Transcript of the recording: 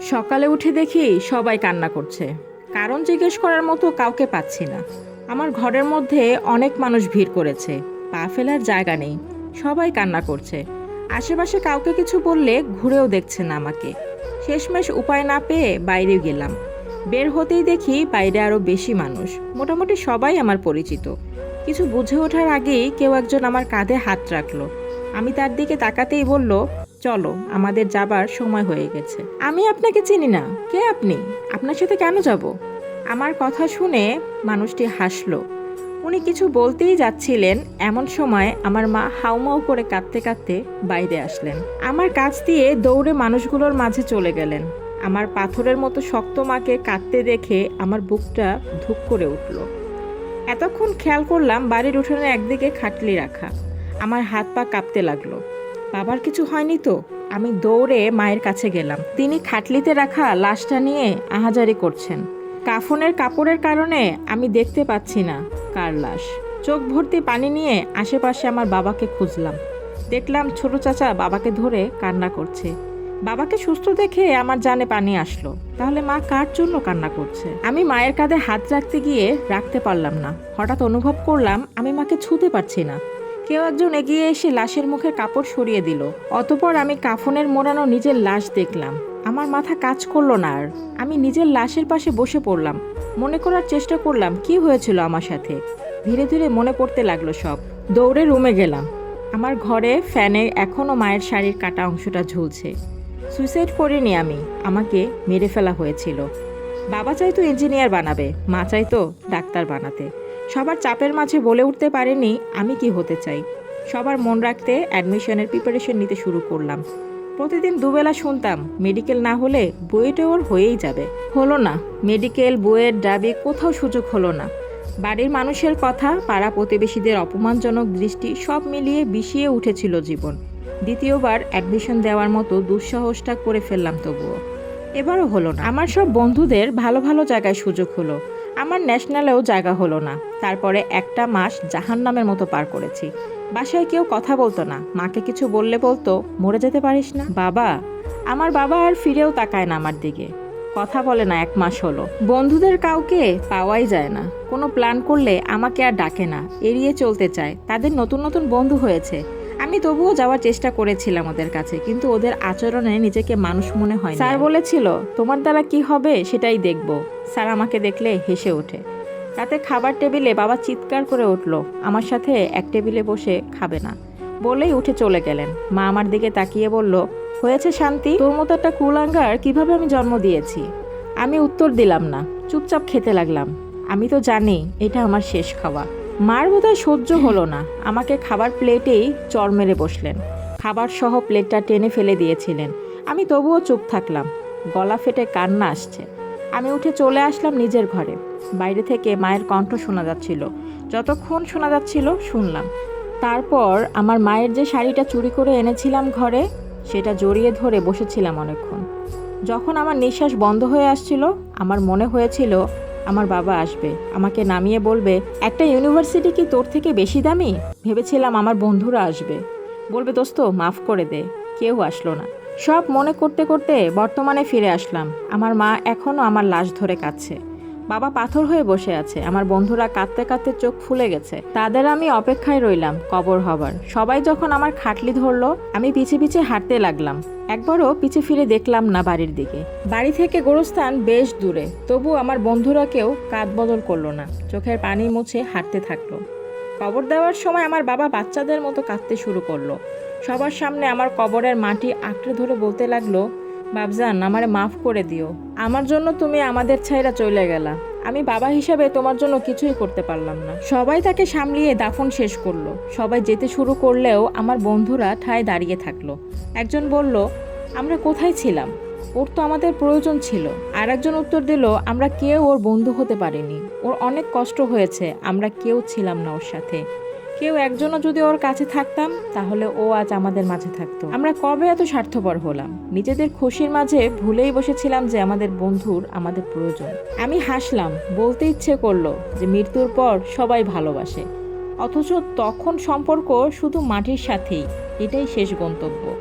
সকালে উঠে দেখি সবাই কান্না করছে। কারণ জিজ্ঞেস করার মতো কাউকে পাচ্ছি না। আমার ঘরের মধ্যে অনেক মানুষ ভিড় করেছে। পা ফেলার জায়গা নেই। সবাই কান্না করছে। আশেপাশে কাউকে কিছু বললে ঘুরেও দেখছে না আমাকে। শেষমেশ উপায় না পেয়ে বাইরে গেলাম। বের হতেই দেখি বাইরে আরও বেশি মানুষ। মোটামুটি সবাই আমার পরিচিত। কিছু বুঝে ওঠার আগেই কেউ একজন আমার কাঁধে হাত রাখল। আমি তার দিকে তাকাতেই বলল চলো, আমাদের যাবার সময় হয়ে গেছে। আমি আপনাকে চিনি না। কে আপনি? আপনার সাথে কেন যাব? আমার কথা শুনে মানুষটি হাসলো। উনি কিছু বলতেই যাচ্ছিলেন। এমন সময় আমার মা হাউমাউ করে কাঁদতে কাঁদতে বাইরে আসলেন। আমার কাছ দিয়ে দৌড়ে মানুষগুলোর মাঝে চলে গেলেন। আমার পাথরের মতো শক্ত মাকে কাঁদতে দেখে আমার বুকটা ধুক করে উঠল। এতক্ষণ খেয়াল করলাম বাড়ির উঠোনে একদিকে খাটলি রাখা। আমার হাত পা কাঁপতে লাগল। বাবার কিছু হয়নি তো? আমি দৌড়ে মায়ের কাছে গেলাম। তিনি খাটলিতে রাখা লাশটা নিয়ে আহাজারি করছেন। কাফনের কাপড়ের কারণে আমি দেখতে পাচ্ছি না কার লাশ। চোখ ভর্তি পানি নিয়ে আশেপাশে আমার বাবাকে খুঁজলাম। দেখলাম ছোট চাচা বাবাকে ধরে কান্না করছে। বাবাকে সুস্থ দেখে আমার জানে পানি আসলো। তাহলে মা কার জন্য কান্না করছে? আমি মায়ের কাঁধে হাত রাখতে গিয়ে রাখতে পারলাম না। হঠাৎ অনুভব করলাম আমি মাকে ছুতে পারছি না। কেউ একজন এগিয়ে এসে লাশের মুখে কাপড় সরিয়ে দিল। অতপর আমি কাফনের মোড়ানো নিজের লাশ দেখলাম। আমার মাথা কাজ করল না আর। আমি নিজের লাশের পাশে বসে পড়লাম। মনে করার চেষ্টা করলাম, কি হয়েছিল আমার সাথে? ধীরে ধীরে মনে পড়তে লাগল সব। দৌড়ে রুমে গেলাম। আমার ঘরে ফ্যানে এখনও মায়ের শাড়ির কাটা অংশটা ঝুলছে। সুইসাইড করিনি আমি। আমাকে মেরে ফেলা হয়েছিল। বাবা চাইতো ইঞ্জিনিয়ার বানাবে, মা চাইতো ডাক্তার বানাতে। সবার চাপের মাঝে বলে উঠতে পারেনি, আমি কি হতে চাই। সবার মন রাখতে অ্যাডমিশনের প্রিপারেশন নিতে শুরু করলাম। প্রতিদিন দুবেলা শুনতাম, মেডিকেল না হলে বুয়েটে ওর হয়েই যাবে। হলো না, মেডিকেল, বুয়েট, ডাবে কোথাও সুযোগ হলো না। বাড়ির মানুষের কথা, পাড়া প্রতিবেশীদের অপমানজনক দৃষ্টি, সব মিলিয়ে বিষিয়ে উঠেছিল জীবন। দ্বিতীয়বার অ্যাডমিশন দেওয়ার মতো দুঃসাহসটা করে ফেললাম তবুও। এবারও হলো না। আমার সব বন্ধুদের ভালো ভালো জায়গায় সুযোগ হলো। আমার ন্যাশনালেও জায়গা হলো না। তারপরে একটা মাস জাহান নামের মতো পার করেছি। বাসায় কেউ কথা বলতো না। মাকে কিছু বললে বলতো, মরে যেতে পারিস না? বাবা? আমার বাবা আর ফিরেও তাকায় না আমার দিকে। কথা বলে না, এক মাস হলো। বন্ধুদের কাউকে পাওয়াই যায় না। কোনো প্ল্যান করলে আমাকে আর ডাকে না। এড়িয়ে চলতে চায়। তাদের নতুন নতুন বন্ধু হয়েছে। আমি তবুও যাওয়ার চেষ্টা করেছিলাম ওদের কাছে, কিন্তু ওদের আচরণে নিজেকে মানুষ মনে হয় স্যার বলেছিল, তোমার দ্বারা কি হবে সেটাই দেখব। স্যার আমাকে দেখলে হেসে ওঠে। রাতে খাবার টেবিলে বাবা চিৎকার করে উঠল, আমার সাথে এক টেবিলে বসে খাবে না। বলেই উঠে চলে গেলেন। মা আমার দিকে তাকিয়ে বলল, হয়েছে শান্তি? তোর মতো একটা কুলাঙ্গার কীভাবে আমি জন্ম দিয়েছি? আমি উত্তর দিলাম না, চুপচাপ খেতে লাগলাম। আমি তো জানি এটা আমার শেষ খাওয়া। মার বোধহয় সহ্য হলো না। আমাকে খাবার প্লেটেই চর মেরে বসলেন। খাবার সহ প্লেটটা টেনে ফেলে দিয়েছিলেন। আমি তবুও চুপ থাকলাম। গলা ফেটে কান্না আসছে। আমি উঠে চলে আসলাম নিজের ঘরে। বাইরে থেকে মায়ের কণ্ঠ শোনা যাচ্ছিল। যতক্ষণ শোনা যাচ্ছিল, শুনলাম। তারপর আমার মায়ের যে শাড়িটা চুরি করে এনেছিলাম ঘরে, সেটা জড়িয়ে ধরে বসেছিলাম অনেকক্ষণ। যখন আমার নিঃশ্বাস বন্ধ হয়ে আসছিল, আমার মনে হয়েছিল আমার বাবা আসবে। আমাকে নামিয়ে বলবে, একটা ইউনিভার্সিটি কি তোর থেকে বেশি দামি? ভেবেছিলাম আমার বন্ধুরা আসবে। বলবে, দোস্ত, মাফ করে দে, কেউ আসলো না। সব মনে করতে করতে বর্তমানে ফিরে আসলাম। আমার মা এখনও আমার লাশ ধরে কাঁদছে। বাবা পাথর হয়ে বসে আছে। আমার বন্ধুরা কাঁদতে কাঁদতে চোখ ফুলে গেছে। তাদের আমি অপেক্ষায় রইলাম কবর হবার। সবাই যখন আমার খাটলি ধরলো, আমি পিছে পিছে হাঁটতে লাগলাম। একবারও পিছে ফিরে দেখলাম না বাড়ির দিকে। বাড়ি থেকে গোরস্থান বেশ দূরে। তবু আমার বন্ধুরা কেউ কাঁধ বদল করল না। চোখের পানি মুছে হাঁটতে থাকল। কবর দেওয়ার সময় আমার বাবা বাচ্চাদের মতো কাঁদতে শুরু করল। সবার সামনে আমার কবরের মাটি আঁকড়ে ধরে বলতে লাগল বাবজান আমারে মাফ করে দিও। আমার জন্য তুমি আমাদের ছাইরা চলে গেলা। আমি বাবা হিসাবে তোমার জন্য কিছুই করতে পারলাম না। সবাই তাকে সামলিয়ে দাফন শেষ করল। সবাই যেতে শুরু করলেও আমার বন্ধুরা ঠায় দাঁড়িয়ে থাকল। একজন বলল, আমরা কোথায় ছিলাম? ওর তো আমাদের প্রয়োজন ছিল। আর একজন উত্তর দিল, আমরা কেউ ওর বন্ধু হতে পারিনি। ওর অনেক কষ্ট হয়েছে। আমরা কেউ ছিলাম না ওর সাথে। কেউ একজনও যদি ওর কাছে থাকতাম, তাহলে ও আজ আমাদের মাঝে থাকতো। আমরা কবে এত স্বার্থপর হলাম? নিজেদের খুশির মাঝে ভুলেই বসেছিলাম যে আমাদের বন্ধুর আমাদের প্রয়োজন। আমি হাসলাম, বলতে ইচ্ছে করল যে মৃত্যুর পর সবাই ভালোবাসে। অথচ তখন সম্পর্ক শুধু মাটির সাথেই, এটাই শেষ গন্তব্য।